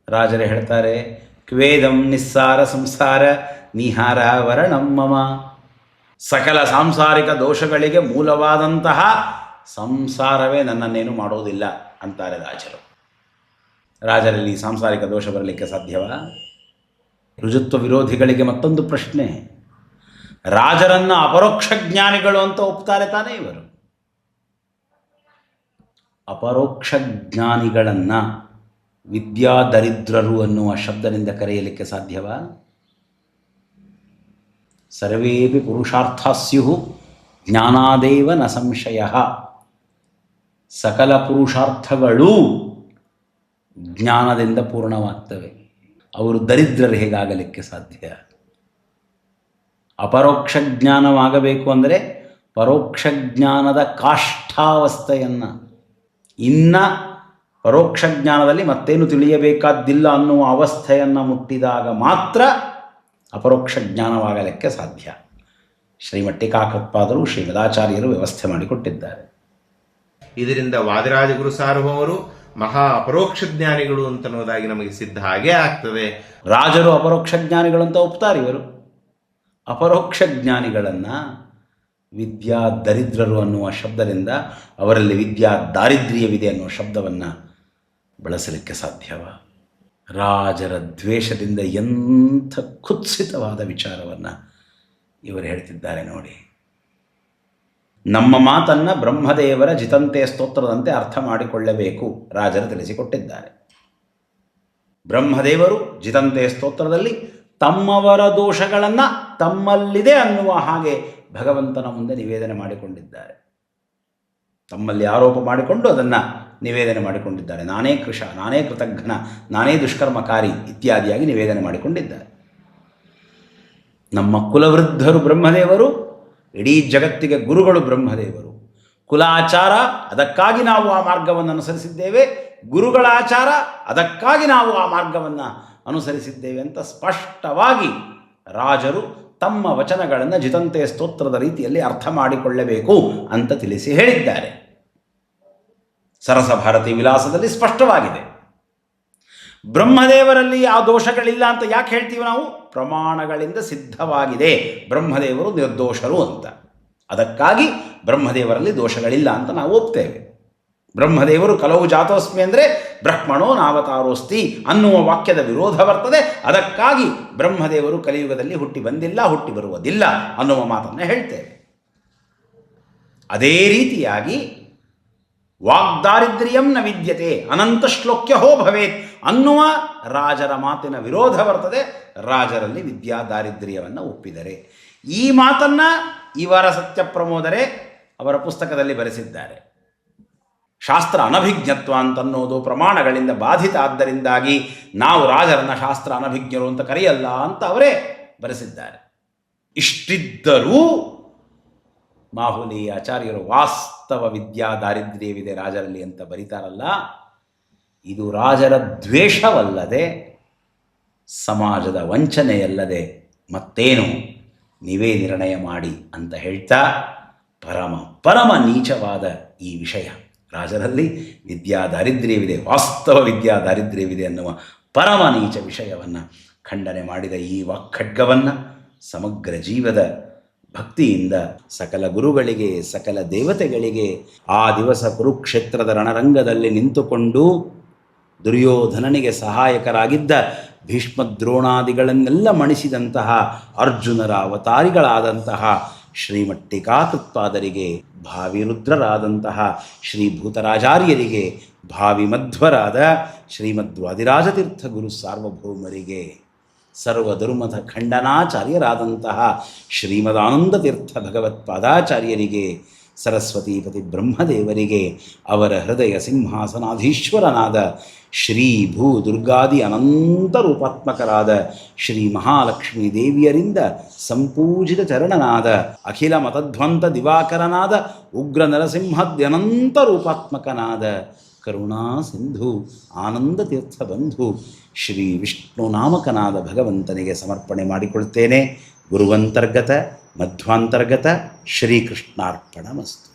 Speaker 1: ರಾಜರೇ ಹೇಳ್ತಾರೆ, ಕ್ವೇದಂ ನಿಸ್ಸಾರ ಸಂಸಾರ, ನಿಹಾರ ವರಣಂ ಮಮ. ಸಕಲ ಸಾಂಸಾರಿಕ ದೋಷಗಳಿಗೆ ಮೂಲವಾದಂತಹ ಸಂಸಾರವೇ ನನ್ನನ್ನೇನು ಮಾಡೋದಿಲ್ಲ ಅಂತಾರೆ ರಾಜರು. ರಾಜರಲ್ಲಿ ಸಾಂಸಾರಿಕ ದೋಷ ಬರಲಿಕ್ಕೆ ಸಾಧ್ಯವಾ? ರುಜುತ್ವ ವಿರೋಧಿಗಳಿಗೆ ಮತ್ತೊಂದು ಪ್ರಶ್ನೆ. ರಾಜರನ್ನು ಅಪರೋಕ್ಷ ಜ್ಞಾನಿಗಳು ಅಂತ ಒಪ್ತಾರೆ ತಾನೇ ಇವರು. ಅಪರೋಕ್ಷ ಜ್ಞಾನಿಗಳನ್ನು ವಿದ್ಯಾದರಿದ್ರರು ಅನ್ನುವ ಶಬ್ದದಿಂದ ಕರೆಯಲಿಕ್ಕೆ ಸಾಧ್ಯವಾ? ಸರ್ವೇಪಿ ಪುರುಷಾರ್ಥ ಸ್ಯು ಜ್ಞಾನಾದೇವ ನ ಸಂಶಯ. ಸಕಲ ಪುರುಷಾರ್ಥಗಳು ಜ್ಞಾನದಿಂದ ಪೂರ್ಣವಾಗ್ತವೆ. ಅವರು ದರಿದ್ರರು ಹೇಗಾಗಲಿಕ್ಕೆ ಸಾಧ್ಯ? ಅಪರೋಕ್ಷ ಜ್ಞಾನವಾಗಬೇಕು ಅಂದರೆ ಪರೋಕ್ಷ ಜ್ಞಾನದ ಕಾಷ್ಠಾವಸ್ಥೆಯನ್ನು ಇನ್ನ ಪರೋಕ್ಷ ಜ್ಞಾನದಲ್ಲಿ ಮತ್ತೇನು ತಿಳಿಯಬೇಕಾದ್ದಿಲ್ಲ ಅನ್ನುವ ಅವಸ್ಥೆಯನ್ನು ಮುಟ್ಟಿದಾಗ ಮಾತ್ರ ಅಪರೋಕ್ಷ ಜ್ಞಾನವಾಗಲಿಕ್ಕೆ ಸಾಧ್ಯ. ಶ್ರೀಮಟ್ಟಿಕಾಕೃತ್ಪಾದರು ಶ್ರೀಮದಾಚಾರ್ಯರು ವ್ಯವಸ್ಥೆ ಮಾಡಿಕೊಟ್ಟಿದ್ದಾರೆ.
Speaker 2: ಇದರಿಂದ ವಾದಿರಾಜ ಗುರು ಸಾರ್ವಭೌಮರು ಮಹಾ ಅಪರೋಕ್ಷ ಜ್ಞಾನಿಗಳು ಅಂತನ್ನೋದಾಗಿ ನಮಗೆ ಸಿದ್ಧ ಹಾಗೆ ಆಗ್ತದೆ.
Speaker 1: ರಾಜರು ಅಪರೋಕ್ಷ ಜ್ಞಾನಿಗಳು ಅಂತ ಒಪ್ತಾರೆ ಇವರು. ಅಪರೋಕ್ಷ ಜ್ಞಾನಿಗಳನ್ನು ವಿದ್ಯಾ ದರಿದ್ರರು ಅನ್ನುವ ಶಬ್ದದಿಂದ ಅವರಲ್ಲಿ ವಿದ್ಯಾ ದಾರಿದ್ರ್ಯವಿದೆ ಅನ್ನುವ ಶಬ್ದವನ್ನು ಬಳಸಲಿಕ್ಕೆ ಸಾಧ್ಯವ. ರಾಜರ ದ್ವೇಷದಿಂದ ಎಂಥ ಕುತ್ಸಿತವಾದ ವಿಚಾರವನ್ನು ಇವರು ಹೇಳ್ತಿದ್ದಾರೆ ನೋಡಿ. ನಮ್ಮ ಮಾತನ್ನು ಬ್ರಹ್ಮದೇವರ ಜಿತಂತೆಯ ಸ್ತೋತ್ರದಂತೆ ಅರ್ಥ ಮಾಡಿಕೊಳ್ಳಬೇಕು ರಾಜರು ತಿಳಿಸಿಕೊಟ್ಟಿದ್ದಾರೆ. ಬ್ರಹ್ಮದೇವರು ಜಿತಂತೆ ಸ್ತೋತ್ರದಲ್ಲಿ ತಮ್ಮವರ ದೋಷಗಳನ್ನು ತಮ್ಮಲ್ಲಿದೆ ಅನ್ನುವ ಹಾಗೆ ಭಗವಂತನ ಮುಂದೆ ನಿವೇದನೆ ಮಾಡಿಕೊಂಡಿದ್ದಾರೆ. ತಮ್ಮಲ್ಲಿ ಆರೋಪ ಮಾಡಿಕೊಂಡು ಅದನ್ನು ನಿವೇದನೆ ಮಾಡಿಕೊಂಡಿದ್ದಾರೆ. ನಾನೇ ಕೃಷ, ನಾನೇ ಕೃತಜ್ಞ ನಾನೇ ದುಷ್ಕರ್ಮಕಾರಿ ಇತ್ಯಾದಿಯಾಗಿ ನಿವೇದನೆ ಮಾಡಿಕೊಂಡಿದ್ದಾರೆ. ನಮ್ಮ ಕುಲವೃದ್ಧರು ಬ್ರಹ್ಮದೇವರು, ಇಡೀ ಜಗತ್ತಿಗೆ ಗುರುಗಳು ಬ್ರಹ್ಮದೇವರು. ಕುಲಾಚಾರ, ಅದಕ್ಕಾಗಿ ನಾವು ಆ ಮಾರ್ಗವನ್ನು ಅನುಸರಿಸಿದ್ದೇವೆ. ಗುರುಗಳ ಆಚಾರ, ಅದಕ್ಕಾಗಿ ನಾವು ಆ ಮಾರ್ಗವನ್ನು ಅನುಸರಿಸಿದ್ದೇವೆ ಅಂತ ಸ್ಪಷ್ಟವಾಗಿ ರಾಜರು ತಮ್ಮ ವಚನಗಳನ್ನು ಜಿತಂತೆ ಸ್ತೋತ್ರದ ರೀತಿಯಲ್ಲಿ ಅರ್ಥ ಮಾಡಿಕೊಳ್ಳಬೇಕು ಅಂತ ತಿಳಿಸಿ ಹೇಳಿದ್ದಾರೆ. ಸರಸ ಭಾರತಿ ವಿಲಾಸದಲ್ಲಿ ಸ್ಪಷ್ಟವಾಗಿದೆ. ಬ್ರಹ್ಮದೇವರಲ್ಲಿ ಆ ದೋಷಗಳಿಲ್ಲ ಅಂತ ಯಾಕೆ ಹೇಳ್ತೀವಿ ನಾವು? ಪ್ರಮಾಣಗಳಿಂದ ಸಿದ್ಧವಾಗಿದೆ. ಬ್ರಹ್ಮದೇವರು ನಿರ್ದೋಷರು ಅಂತ. ಅದಕ್ಕಾಗಿ ಬ್ರಹ್ಮದೇವರಲ್ಲಿ ದೋಷಗಳಿಲ್ಲ ಅಂತ ನಾವು ಒಪ್ತೇವೆ. ಬ್ರಹ್ಮದೇವರು ಕಲವು ಜಾತೋಸ್ಮಿ ಅಂದರೆ ಬ್ರಹ್ಮಣೋ ನಾವತಾರೋಸ್ತಿ ಅನ್ನುವ ವಾಕ್ಯದ ವಿರೋಧ ಬರ್ತದೆ. ಅದಕ್ಕಾಗಿ ಬ್ರಹ್ಮದೇವರು ಕಲಿಯುಗದಲ್ಲಿ ಹುಟ್ಟಿ ಬಂದಿಲ್ಲ, ಹುಟ್ಟಿ ಬರುವುದಿಲ್ಲ ಅನ್ನುವ ಮಾತನ್ನು ಹೇಳ್ತೇವೆ. ಅದೇ ರೀತಿಯಾಗಿ ವಾಗ್ದಾರಿದ್ರ್ಯಂ ನ ವಿದ್ಯತೆ ಅನಂತ ಶ್ಲೋಕ್ಯ ಹೋ ಭವೇತ್ ಅನ್ನುವ ರಾಜರ ಮಾತಿನ ವಿರೋಧ ಬರ್ತದೆ. ರಾಜರಲ್ಲಿ ವಿದ್ಯಾ ದಾರಿದ್ರ್ಯವನ್ನು ಒಪ್ಪಿದರೆ. ಈ ಮಾತನ್ನು ಇವರ ಸತ್ಯಪ್ರಮೋದರೇ ಅವರ ಪುಸ್ತಕದಲ್ಲಿ ಬರೆಸಿದ್ದಾರೆ. ಶಾಸ್ತ್ರ ಅನಭಿಜ್ಞತ್ವ ಅಂತನ್ನೋದು ಪ್ರಮಾಣಗಳಿಂದ ಬಾಧಿತ ಆದ್ದರಿಂದಾಗಿ ನಾವು ರಾಜರನ್ನ ಶಾಸ್ತ್ರ ಅನಭಿಜ್ಞರು ಅಂತ ಕರೆಯಲ್ಲ ಅಂತ ಅವರೇ ಬರೆಸಿದ್ದಾರೆ. ಇಷ್ಟಿದ್ದರೂ ಮಾಹುಲಿ ಆಚಾರ್ಯರು ವಾಸ್ತವ ವಿದ್ಯಾ ದಾರಿದ್ರ್ಯವಿದೆ ರಾಜರಲ್ಲಿ ಅಂತ ಬರೀತಾರಲ್ಲ. ಇದು ರಾಜರ ದ್ವೇಷವಲ್ಲದೆ ಸಮಾಜದ ವಂಚನೆಯಲ್ಲದೆ ಮತ್ತೇನು ನೀವೇ ನಿರ್ಣಯ ಮಾಡಿ ಅಂತ ಹೇಳ್ತಾ ಪರಮ ಪರಮ ನೀಚವಾದ ಈ ವಿಷಯ. ರಾಜರಲ್ಲಿ ವಿದ್ಯಾ ದಾರಿದ್ರ್ಯವಿದೆ ವಾಸ್ತವ ವಿದ್ಯಾ ದಾರಿದ್ರ್ಯವಿದೆ ಅನ್ನುವ ಪರಮ ನೀಚ ವಿಷಯವನ್ನು ಖಂಡನೆ ಮಾಡಿದ ಈ ವಾಕ್ಖಡ್ಗವನ್ನು ಸಮಗ್ರ ಜೀವದ ಭಕ್ತಿಯಿಂದ ಸಕಲ ಗುರುಗಳಿಗೆ, ಸಕಲ ದೇವತೆಗಳಿಗೆ ಆ ದಿವಸ ಕುರುಕ್ಷೇತ್ರದ ರಣರಂಗದಲ್ಲಿ ನಿಂತುಕೊಂಡು ದುರ್ಯೋಧನನಿಗೆ ಸಹಾಯಕರಾಗಿದ್ದ ಭೀಷ್ಮ ದ್ರೋಣಾದಿಗಳನ್ನೆಲ್ಲ ಮಣಿಸಿದಂತಹ ಅರ್ಜುನರ ಅವತಾರಿಗಳಾದಂತಹ ಶ್ರೀಮಟ್ಟಿಕಾಕೃತ್ಪಾದರಿಗೆ ಭಾವಿ ರುದ್ರರಾದಂತಹ ಶ್ರೀ ಭೂತರಾಚಾರ್ಯರಿಗೆ ಭಾವಿ ಮಧ್ವರಾದ ಶ್ರೀಮದ್ವಾದಿರಾಜತೀರ್ಥ ಗುರು ಸಾರ್ವಭೌಮರಿಗೆ ಸರ್ವಧರ್ಮದ ಖಂಡನಾಚಾರ್ಯರಾದಂತಹ ಶ್ರೀಮದಾನಂದ ತೀರ್ಥ ಭಗವತ್ಪಾದಾಚಾರ್ಯರಿಗೆ ಸರಸ್ವತೀಪತಿ ಬ್ರಹ್ಮದೇವರಿಗೆ ಅವರ ಹೃದಯ ಸಿಂಹಾಸನಾಧೀಶ್ವರನಾದ ಶ್ರೀ ಭೂ ದುರ್ಗಾದಿ ಅನಂತ ರೂಪಾತ್ಮಕರಾದ ಶ್ರೀ ಮಹಾಲಕ್ಷ್ಮೀ ದೇವಿಯರಿಂದ ಸಂಪೂಜಿತ ಚರಣನಾದ ಅಖಿಲ ಮತಧ್ವಂತ ದಿವಾಕರನಾದ ಉಗ್ರ ನರಸಿಂಹದ್ಯನಂತ ರೂಪಾತ್ಮಕನಾದ ಕರುಣಾ ಸಿಂಧು, ಆನಂದ ತೀರ್ಥ ಬಂಧು, ಶ್ರೀ ವಿಷ್ಣು ನಾಮಕನಾದ ಭಗವಂತನಿಗೆ ಸಮರ್ಪಣೆ ಮಾಡಿಕೊಳ್ತೇನೆ. ಗುರುವಂತರ್ಗತ ಮಧ್ವಾಂತರ್ಗತ ಶ್ರೀಕೃಷ್ಣಾರ್ಪಣ ಮಸ್ತು